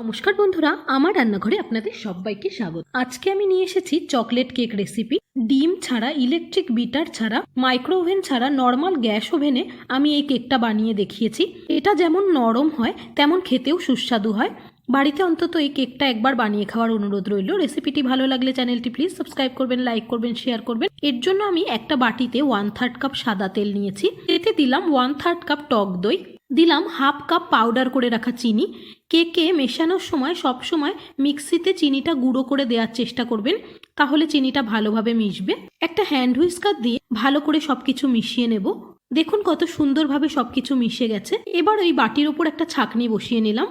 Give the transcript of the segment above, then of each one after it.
নমস্কার বন্ধুরা, আমার রান্নাঘরে আপনাদের সবাইকে স্বাগত। আজকে আমি নিয়ে এসেছি চকলেট কেক রেসিপি ডিম ছাড়া ইলেকট্রিক বিটার ছাড়া মাইক্রো ওভেন ছাড়া নর্মাল গ্যাস ওভেনে আমি এই কেকটা বানিয়ে দেখিয়েছি। এটা যেমন নরম হয়, তেমন খেতেও সুস্বাদু হয়। বাড়িতে অন্তত এই কেকটা একবার বানিয়ে খাওয়ার অনুরোধ রইল। রেসিপিটি ভালো লাগলে চ্যানেলটি প্লিজ সাবস্ক্রাইব করবেন লাইক করবেন শেয়ার করবেন। এর জন্য আমি একটা বাটিতে ওয়ান থার্ড কাপ সাদা তেল নিয়েছি। এতে দিলাম ওয়ান থার্ড কাপ টক দই। দিলাম হাফ কাপ পাউডার করে রাখা চিনি। কেকে মেশানোর সময় সব সময় মিক্সিতে চিনিটা গুঁড়ো করে দেওয়ার চেষ্টা করবেন, তাহলে চিনিটা ভালোভাবে মিশবে। একটা হ্যান্ড হুইস্কার দিয়ে ভালো করে সব কিছু মিশিয়ে নেব। দেখুন কত সুন্দরভাবে সব কিছু মিশে গেছে। এবার ওই বাটির ওপর একটা ছাকনি বসিয়ে নিলাম।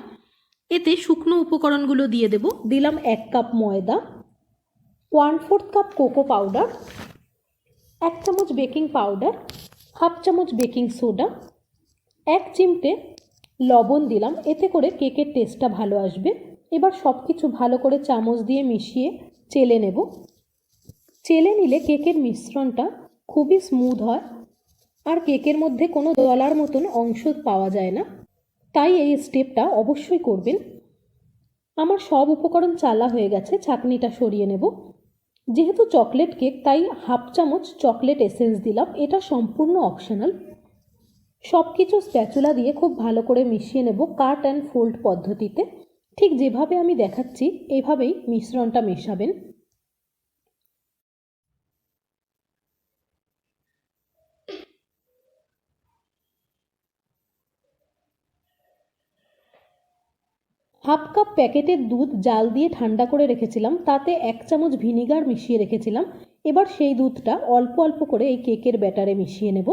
এতে শুকনো উপকরণগুলো দিয়ে দেব। দিলাম এক কাপ ময়দা, one fourth cup cocoa powder, এক চামচ বেকিং পাউডার, হাফ চামচ বেকিং সোডা, এক চিমটে লবণ দিলাম, এতে করে কেকের টেস্টটা ভালো আসবে। এবার সব কিছু ভালো করে চামচ দিয়ে মিশিয়ে চেলে নেব। চেলে নিলে কেকের মিশ্রণটা খুবই স্মুথ হয়, আর কেকের মধ্যে কোনো দলার মতন অংশ পাওয়া যায় না। তাই এই স্টেপটা অবশ্যই করবেন। আমার সব উপকরণ চালা হয়ে গেছে ছাকনিটা সরিয়ে নেব। যেহেতু চকলেট কেক তাই হাফ চামচ চকলেট এসেন্স দিলাম, এটা সম্পূর্ণ অপশনাল সব কিছু স্প্যাচুলা দিয়ে খুব ভালো করে মিশিয়ে নেব কাট অ্যান্ড ফোল্ড পদ্ধতিতে। ঠিক যেভাবে আমি দেখাচ্ছি, এভাবেই মিশ্রণটা মেশাবেন। হাফ কাপ প্যাকেটের দুধ জাল দিয়ে ঠান্ডা করে রেখেছিলাম, তাতে এক চামচ ভিনিগার মিশিয়ে রেখেছিলাম। এবার সেই দুধটা অল্প অল্প করে এই কেকের ব্যাটারে মিশিয়ে নেব।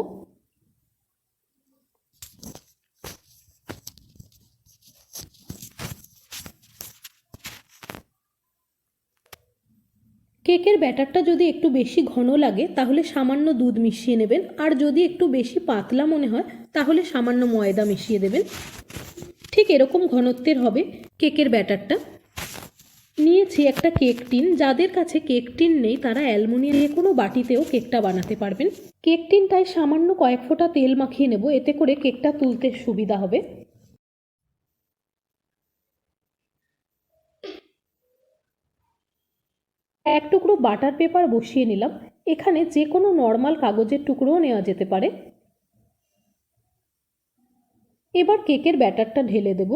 কেকের ব্যাটারটা যদি একটু বেশি ঘন লাগে, তাহলে সামান্য দুধ মিশিয়ে নেবেন। আর যদি একটু বেশি পাতলা মনে হয়, তাহলে সামান্য ময়দা মিশিয়ে দেবেন। ঠিক এরকম ঘনত্বের হবে কেকের ব্যাটারটা। নিয়েছি একটা কেক টিন। যাদের কাছে কেক টিন নেই, তারা অ্যালমোনিয়াম যে কোনো বাটিতেও কেকটা বানাতে পারবেন। কেক টিনটায় সামান্য কয়েক ফোঁটা তেল মাখিয়ে নেব। এতে করে কেকটা তুলতে সুবিধা হবে। এক টুকরো বাটার পেপার বসিয়ে নিলাম। এখানে যে কোনো নর্মাল কাগজের টুকরোও নেওয়া যেতে পারে। এবার কেকের ব্যাটারটা ঢেলে দেব।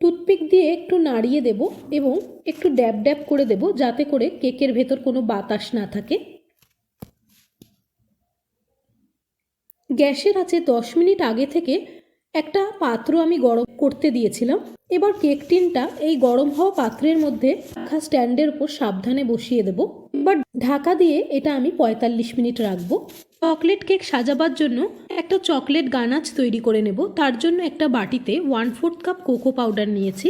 টুথপিক দিয়ে একটু নাড়িয়ে দেব এবং একটু ড্যাব ড্যাব করে দেব যাতে করে কেকের ভেতর কোনো বাতাস না থাকে। গ্যাসের আছে দশ মিনিট আগে থেকে একটা পাত্র আমি গরম করতে দিয়েছিলাম। এবার কেক টিনটা এই গরম হওয়া পাত্রের মধ্যে রাখা স্ট্যান্ডের উপর সাবধানে বসিয়ে দেব। এবার ঢাকা দিয়ে এটা আমি পঁয়তাল্লিশ মিনিট রাখব। চকলেট কেক সাজাবার জন্য একটা চকলেট গানাচ তৈরি করে নেব। তার জন্য একটা বাটিতে one fourth cup cocoa powder নিয়েছি,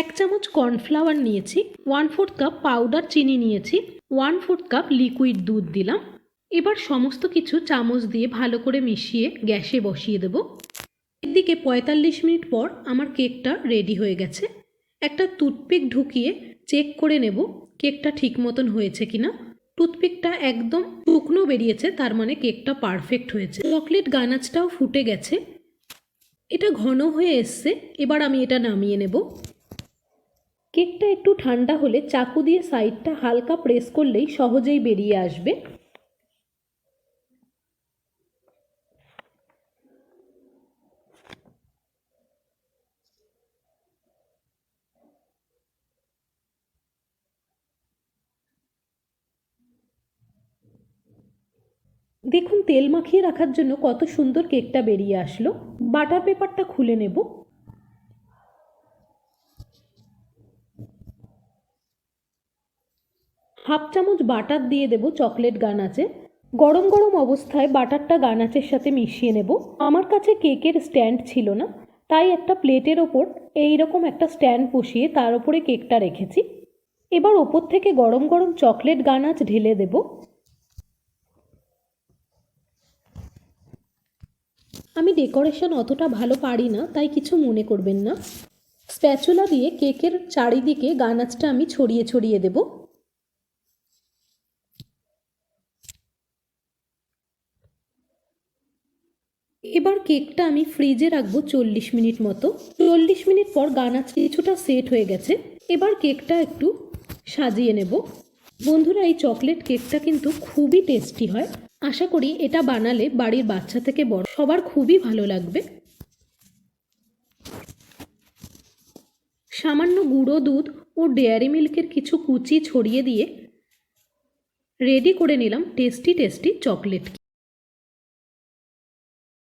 এক চামচ কর্নফ্লাওয়ার নিয়েছি, ওয়ান ফোর্থ কাপ পাউডার চিনি নিয়েছি, ওয়ান ফোর্থ কাপ লিকুইড দুধ দিলাম। এবার সমস্ত কিছু চামচ দিয়ে ভালো করে মিশিয়ে গ্যাসে বসিয়ে দেব। এদিকে পঁয়তাল্লিশ মিনিট পর আমার কেকটা রেডি হয়ে গেছে। একটা টুথপিক ঢুকিয়ে চেক করে নেব কেকটা ঠিক মতন হয়েছে কিনা। টুথপিকটা একদম শুকনো বেরিয়েছে, তার মানে কেকটা পারফেক্ট হয়েছে। চকলেট গানাচটাও ফুটে গেছে। এটা ঘন হয়ে এসছে, এবার আমি এটা নামিয়ে নেব। কেকটা একটু ঠান্ডা হলে চাকু দিয়ে সাইডটা হালকা প্রেস করলেই সহজেই বেরিয়ে আসবে। দেখুন, তেল মাখিয়ে রাখার জন্য কত সুন্দর কেকটা বেরিয়ে আসলো। বাটার পেপারটা খুলে নেব। হাফ চামচ বাটার দিয়ে দেব, চকলেট গানাচে গরম গরম অবস্থায় বাটারটা গানাচের সাথে মিশিয়ে নেব। আমার কাছে কেকের স্ট্যান্ড ছিল না, তাই একটা প্লেটের ওপর এই রকম একটা স্ট্যান্ড বসিয়ে তার ওপরে কেকটা রেখেছি। এবার ওপর থেকে গরম গরম চকলেট গানাচ ঢেলে দেবো। আমি ডেকোরেশন অতটা ভালো পারি না, তাই কিছু মনে করবেন না। স্প্যাচুলা দিয়ে কেকের চারিদিকে গানাচটা আমি ছড়িয়ে ছড়িয়ে দেব। এবার কেকটা আমি ফ্রিজে রাখব চল্লিশ মিনিট মতো। চল্লিশ মিনিট পর গানাচ কিছুটা সেট হয়ে গেছে। এবার কেকটা একটু সাজিয়ে নেব। বন্ধুরা, এই চকলেট কেকটা কিন্তু খুবই টেস্টি হয়। আশা করি এটা বানালে বাড়ির বাচ্চা থেকে বড় সবার খুবই ভালো লাগবে। সামান্য গুঁড়ো দুধ ও ডেয়ারি মিল্কের কিছু কুচি ছড়িয়ে দিয়ে রেডি করে নিলাম টেস্টি টেস্টি চকলেট